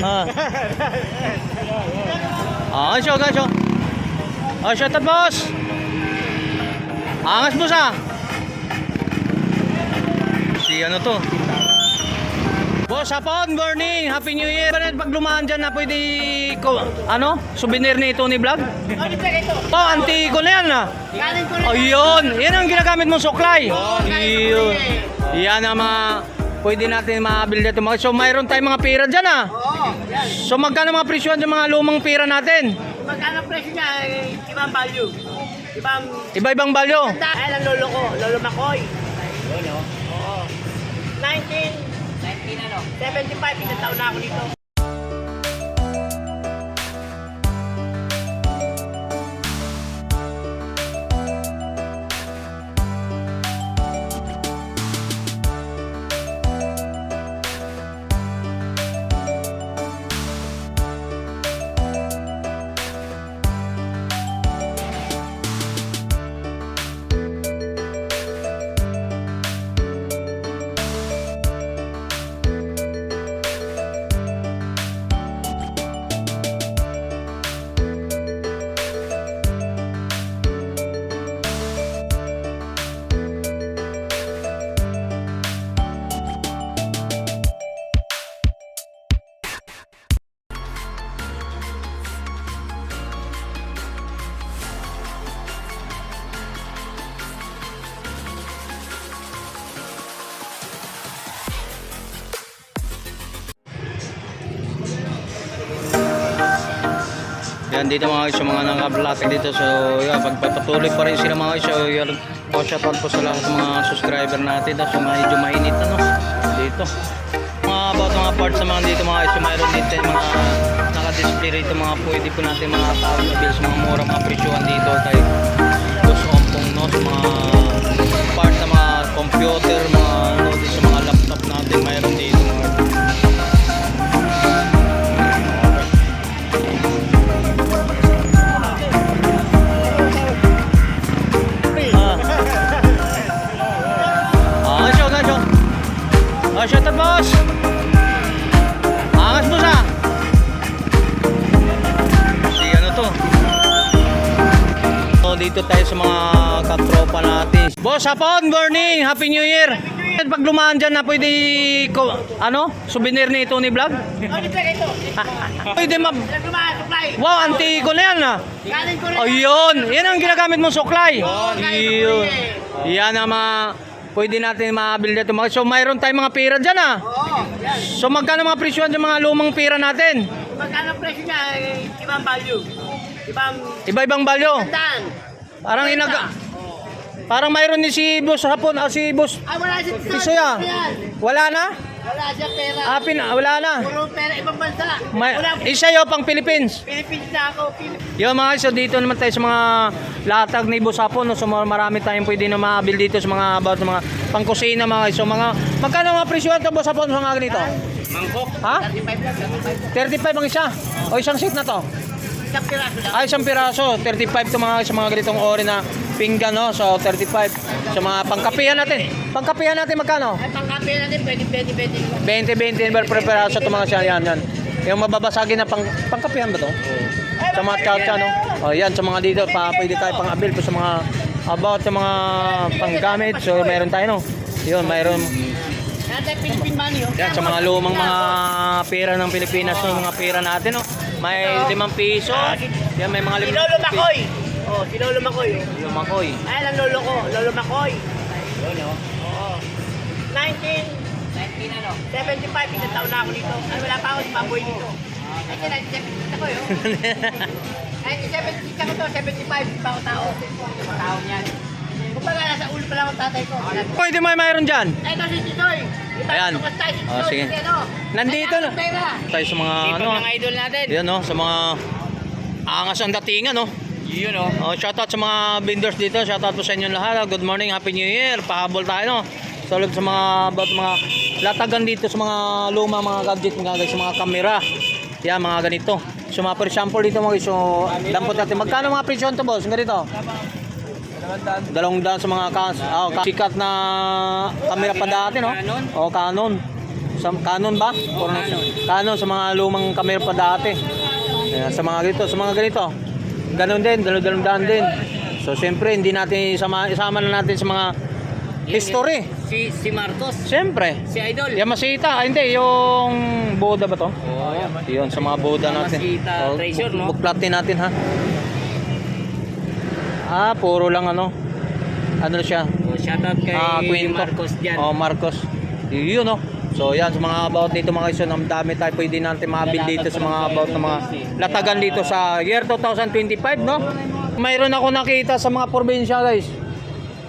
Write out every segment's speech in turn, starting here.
Ah. Ah, show show. Oh, shout out, boss. Angas, boss, ah. Si ano to? Boss, hapon, morning, happy new year. Pag lumaan dyan na pwede, ko, ano, souvenir ni Tony Vlog? Oh, di ito? Oh, anti ko na yan, ah. Galing ko. Ayun, yan ang ginagamit mong suklay. Oo, Ayun. Yan ang mga pwede natin mabili dito. mga- So mayroon tayong mga pera dyan ah. Oo, yan. So magkano mga presyo ng mga lumang pera natin? Magkano presyo niya? Eh, Ibang value. Ibang... Iba-ibang balyo. Dahil ang lolo ko, lolo Makoy. Lolo? Oo. 19... 19 ano? 75, isang taon na ako dito. Yan dito mga guys, mga nakablate dito. So yan, pagpapatuloy pa rin sila mga guys. So yan, oh, shout out po sa lahat ng mga subscriber natin. So medyo mainit ano, dito. Mga about mga parts sa mga dito mga guys. So mayroon dito mga naka-display rito mga pwede po natin mga tawag na bills, mga mura mga presyohan dito. Tayo dos ompong no, sa mga parts sa mga computer, mga ano, sa mga laptop natin. Mayroon dito dito tayo sa mga katropa natin. Boss, hapon, morning, happy new year. Pag lumaan dyan na pwede, ko, ano, souvenir ni Tony Vlog? Oh? Pwede ma... Wow, anti ko na yan, ah. Rin. Ayun, yan ang ginagamit mong suklay. Oo, Ayun. Yan ang mga pwede natin mabili dito. So mayroon tayong mga pera dyan ah. So magkano mga presyo ng mga lumang pera natin? Magkano presyo niya? Eh, Ibang value. Ibang... Iba-ibang balyo. Tandaan. Parang inaga... Parang mayroon ni si boss hapon, ah, si boss Ah, wala siya. Piso ya. Yan. Wala na? Wala siya pera. Ah, pin, wala na. Puro pera ibang bansa. May, Wala. isa yun pang Philippines. Philippines na ako. Philippines. Yo mga guys, so dito naman tayo sa mga latag ni Boss Hapon. No? So mar- marami tayong pwede na mabil dito sa mga about sa mga pangkusina mga guys. So mga magkano mga presyo ito Boss Hapon sa mga ganito? Mangkok. Ha? 35 lang. 35. 35 ang isa. O isang seat na to. Isang piraso lang. Ay, isang piraso. 35 to mga sa mga ganitong ori na pinggan, no? So 35 sa mga pangkapihan natin. Pangkapihan natin magkano? Ay, pangkape natin. Pwede, pwede, pwede. 20 20 per piraso to mga siya yan, yan. Yung mababasagin na pang pangkapihan ba to? Sa mga chacha, no? O yan, sa mga dito, pa, pwede tayo pang abil po sa mga about sa mga panggamit. So meron tayo, no? Yun, mayroon. Philippine money. Oh. Yan, sa mga lumang mga pera ng Pilipinas, no? mga pera natin, no? May limang piso. Yan, may mga Si limang Lolo Makoy. Oh, si Lolo Makoy. oh. Lumakoy. Ay, ang lolo ko. Lolo Makoy. Lolo? Oo. 19... 19 ano? 75, isang taon na ako dito. Ay, wala pa ako si Baboy dito. Ay, 97 ako yun. Ay, 76 ako to, 75 pa ako tao. Tao niyan. Kumbaga, nasa ulo pa lang ang tatay ko. Pwede may mayroon dyan. Ay, ito si Titoy. Ito, Ayan. tukas tayo si Oh, sige. Si ano? Nandito na. ang. Tayo sa mga ano. mga idol natin. Yan, no? Sa mga angas ang datingan, no? Yun, oh. Oh, shoutout sa mga vendors dito. Shoutout po sa inyo lahat. Good morning, Happy New Year. Pahabol tayo, no? Solid sa mga about mga latagan dito sa mga luma mga gadget mga guys, sa mga kamera. Yan, mga ganito. So mga per sample dito mga. So dampot natin. Magkano mga presyo to boss? Ganito. Dalawang daan sa mga kas oh, ka- sikat na kamera pa dati, no? Canon. Oh, Canon. Sa Canon ba? Canon. Canon sa mga lumang camera pa dati. Ayan, sa mga ganito, sa mga ganito. Ganon din, dalawang daan din. So siyempre hindi natin isama, isama na natin sa mga history. Si, si Marcos. Siyempre. Si Idol. Yamasita, ah, hindi, yung Buddha ba to? Oo, yan. Yun, sa mga Buddha natin. Yamasita Oh, treasure, no? natin ha. Ah, puro lang ano. Ano siya? Oh, shoutout kay Ah, Quinto. Marcos dyan. Oh, Marcos. Yun no. So yan sa mga about dito mga iso, ang dami tayo pwede natin mabil dito sa mga about ng mga latagan dito sa year 2025 no. Mayroon ako nakita sa mga probinsya guys.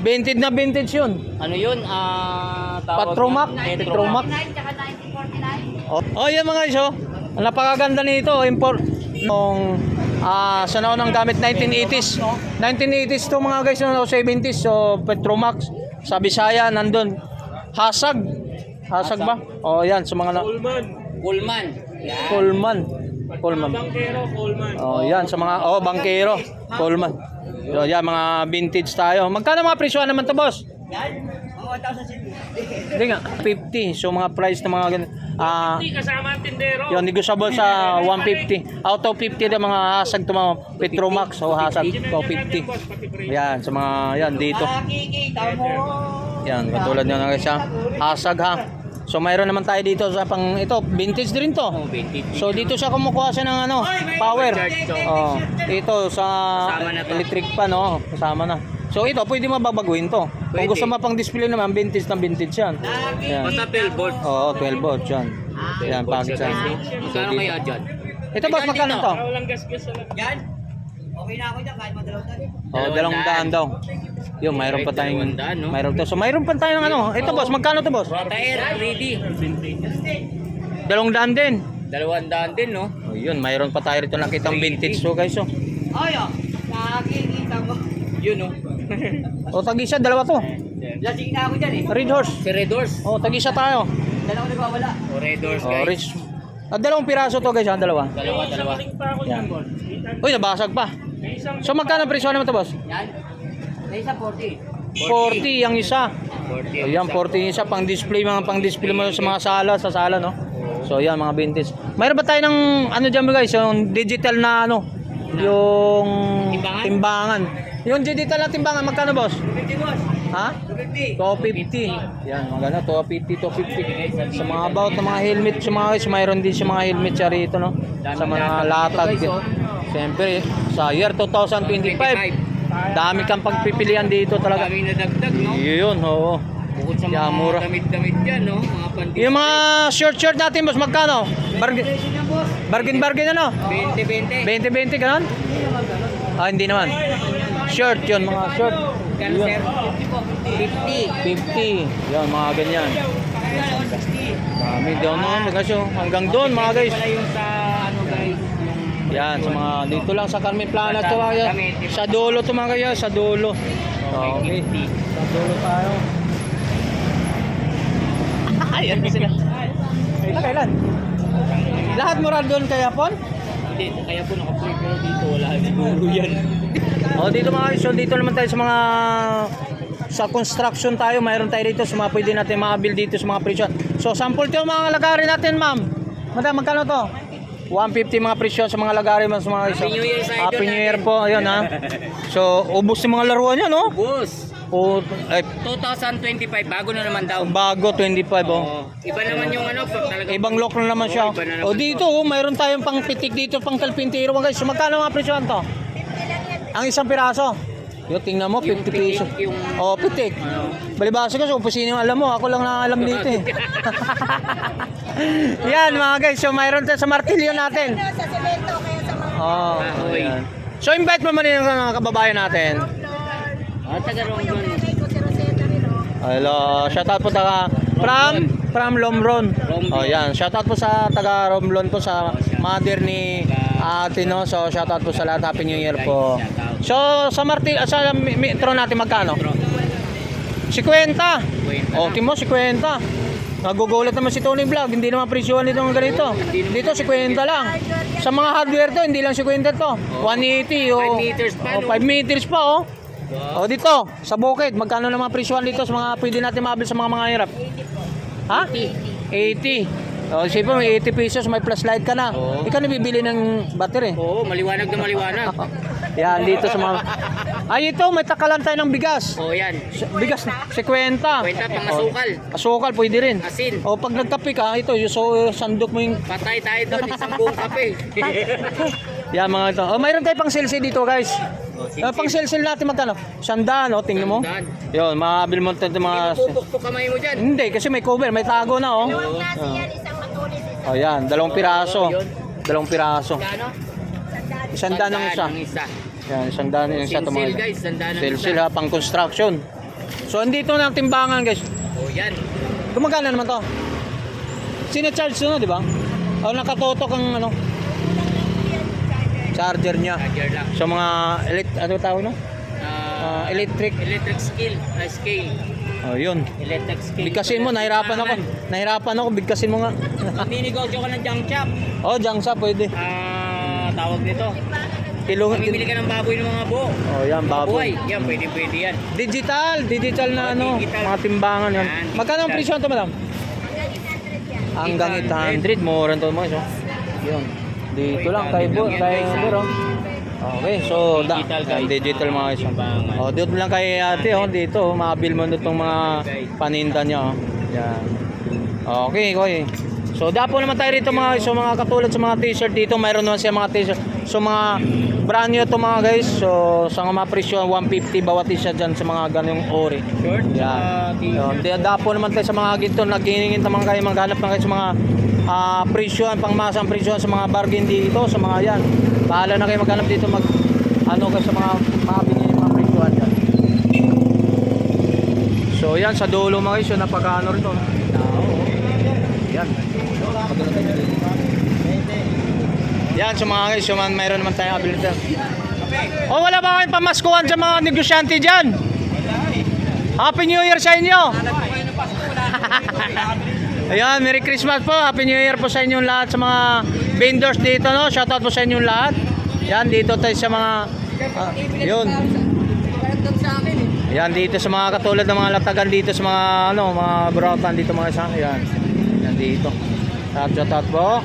Vintage na vintage yun. Ano yun? Ah, tawag Patromac, na? Petromac. Oh, oh yan mga iso. Ang napakaganda nito, import nung ah sa naon ng gamit 1980s. 1980s to mga guys, no, 70s. So Petromax sa Bisaya nandun. Hasag. Hasag ba? Oh, yan sa mga na Pullman. Yan. Coleman. Coleman. Oh, yan sa mga oh, bangkero. Coleman. So, yan mga vintage tayo. Magkano mga presyo naman to, boss? Yan. Mga 1,000 Hindi nga, 50. So mga price ng mga gan- ah kasama ang tindero. Yun, negotiable sa 150. Out of 50 na mga hasag to mga Petromax o hasag to 50. Yan, sa mga yan dito. Yan, katulad nyo na siya. Hasag ha. So mayroon naman tayo dito sa pang ito, vintage din to. Oh, 20. So dito siya kumukuha siya ng ano, power. Oh, ito sa electric pa no, kasama na. So ito pwede mababaguhin to. Kung Pwede. gusto mo pang display naman, vintage na vintage yan. Yan. Basta 12 volt. Oo, 12 volts yan. Yan, package yan. So, Magkano dito. kaya dyan? Ito boss, magkano to? Yan. Okay na ako dyan kahit madalaw tayo. Oh, dalawang daan daw. Yung mayroon pa tayong Dalawang daan, no? mayroon to. So mayroon pa tayong ano. Ito boss, magkano to boss? Tair, ready. Dalawang daan din. Dalawang daan din, no? Oh, yun, mayroon pa tayo rito nakitang vintage so guys. So. Ay, oh. Nakikita mo. Yun, no? O tag-isa dalawa to. Lasing na ako dyan, eh. Red horse. Si Red Doors. Oh, tag-isa tayo. Dalawa nagwawala. O, Red Doors, Oh, guys. rich. Ah, dalawang piraso to guys, ha? dalawa. Dalawa, dalawa. Maling pa ako Yan. dyan, boss. Uy, nabasag pa. May isang So magkano ang presyo naman to boss? Yan. May isa 40. 40 ang isa. 40. Ayan, 40 yung isa pang display, mga pang display mo sa mga sala, sa sala, no? So, yan, mga vintage. Mayroon ba tayo ng, ano dyan guys, yung digital na, ano, yung Timbangan? Yung digital na timbangan, magkano boss? 50, boss. Ha? 250. 250. Yan, maganda, 250, 250. Sa mga about ng mga helmet, sa mga guys, mayroon din sa mga helmet siya rito, no? Sa mga latag. Oh. Siyempre, sa year 2025, dami kang pagpipilian dito talaga. Daming nadagdag, no? Yun, oo. Bukod sa mga mura. damit-damit dyan, no? Mga pandit. Yung mga short-short natin, boss, magkano? Bargain, bargain, bargain ano? 20-20. 20-20, ganon? Ah, hindi naman. Short yun, mga short. Yun. sir? 50. 50. Yan, mga ganyan. Dami daw noon, kasi hanggang doon, mga guys. Ano. Yan, sa mga, dito lang sa Carmen Plana to, mga guys. Sa dulo to, mga guys, sa dulo. Okay. Sa dulo tayo. Ayan sila. Kailan, kailan? Lahat mo doon kaya, Pon? Hindi, kaya po naka-free pero dito wala siguro yan. O dito mga so dito naman tayo sa mga sa construction tayo, mayroon tayo dito sa mga pwede natin ma-build dito sa mga presyo. So sample to mga lagari natin, ma'am. Madam, magkano to? 150 mga presyo sa mga lagari mo sa mga guys. Happy New Year sa idol Happy New Year po, ayun ha. So ubos yung mga laruan niya, no? Boss, O ay, 2025, bago na naman daw. bago 25 oh. Oh, iba naman yung ano, pag talaga. Ibang lock na naman siya. Oo, iba na naman O dito, oh, mayroon tayong pang pitik dito, pang kalpintero mga guys. So magkano mga presyo to? Ang isang piraso. Yo, tingnan mo, 50 Yung pitik, peso. yung- Oh, pitik. Ano? Balibasa ko sa opisina yung alam mo, ako lang na alam dito eh. yan mga guys, so mayroon tayo sa martilyo natin. sa semento kaya sa mga Oh, Kahoy. ayan. So invite mo man yung mga kababayan natin. Ah, taga rin oh. Hello, shout out po taga from from Lomron. Oh, yan. Shout out po sa taga Romblon po sa mother ni Ate no. So shout out po sa lahat. Happy New Year po. So sa martil sa mi- metro natin magkano? 50. Oh, timo 50. Nagugulat naman si Tony Vlog, hindi naman presyohan nito ng ganito. Dito 50 lang. Sa mga hardware to, hindi lang 50 to. 180 oh. 5 meters pa, Oh, no? 5 meters pa oh. O dito, sa bukid, magkano naman presyohan dito sa mga pwede natin mabil sa mga mga hirap? Ha? 80. O, isipin mo, 80 pesos, may plus light ka na. Oo. Ikaw na bibili ng battery. Oo, maliwanag na maliwanag. Yan, dito sa mga... Ay, ito, may takalan tayo ng bigas. Oo, yan. S- Bigas, 50. Kwenta, pang asukal. Asukal, pwede rin. Asin. O, pag nagkape ka, ito, yung so, sandok mo yung... Patay tayo doon, isang buong kape. Yan, mga ito. O, mayroon tayo pang silsi dito, guys. Uh, pang silsil natin magkano? Sandaan, o, tingnan mo. Sandaan. Yun, makabil mo ito mga... Pupukpok kamay mo dyan. Hindi, kasi may cover, may tago na, oh. Dalawang klase yan, isang matulis, isang O, yan, dalawang piraso. yun. Dalawang piraso. Isang daan ng isa. Sandaan ng isa. Yan, isang daan yung isa. Tumagal. guys, sandaan ng isa. ha, pang construction. So, andito na ang timbangan, guys. Oo, yan. Gumagana naman to. Sina-charge to na, di ba? O, nakatotok ang ano, charger niya. Charger lang. So, mga, elect, ano tawag no? Ah, Ah, electric. electric skill, ah, scale. Oh, yun. Electric scale. Bigkasin mo, nahirapan ako. Nahirapan ako, bigkasin mo nga. Maninegosyo ka ng junk shop. oh, jangsa, pwede. Ah, tawag nito. Kilo, Mamimili ka ng baboy ng mga buo. Oh, yan, Baboy. baboy. Yan, pwede pwede yan. Digital, digital na Oh, ano, digital. mga timbangan yan. Yan, Magkano ang presyo nito, madam? Hanggang 800, more to mo, so. Yun. Dito lang, kay Yan, kay. Bro. Okay, so da, Digital, guys. digital mga guys. Oh, dito lang kay ate, oh, dito, oh, mabil mo nitong mga paninda niya, oh. Yan. Okay, okay. So, dapo naman tayo rito mga so mga katulad sa mga t-shirt dito, mayroon naman siya mga t-shirt. So, mga brand new to mga guys. So, sa mga presyo 150 bawat isa dyan sa mga ganyung ori. Short, Yan. uh. Di- Dapo naman tayo sa mga ginto, naghiningin naman kayo, maghanap na kayo sa mga ah, presyohan, pangmasang presyohan sa mga bargain dito, sa mga yan. Bahala na kayo maghanap dito, mag ano kayo sa mga mga binili mga presyohan dyan. So yan, sa dulo mga guys, yun, napaka ano rito. Yan. Yan, sa mga guys, so, mayroon naman tayong ability. O wala ba kayong pamaskuhan sa mga negosyante dyan? Happy New Year sa inyo! Ayan, Merry Christmas po. Happy New Year po sa inyong lahat sa mga vendors dito, no? Shoutout po sa inyong lahat. Yan, dito tayo sa mga... ah, yun. Yan, dito sa mga katulad ng mga latagan dito sa mga, ano, mga brotan dito mga isa. Yan. Yan dito. Shoutout po.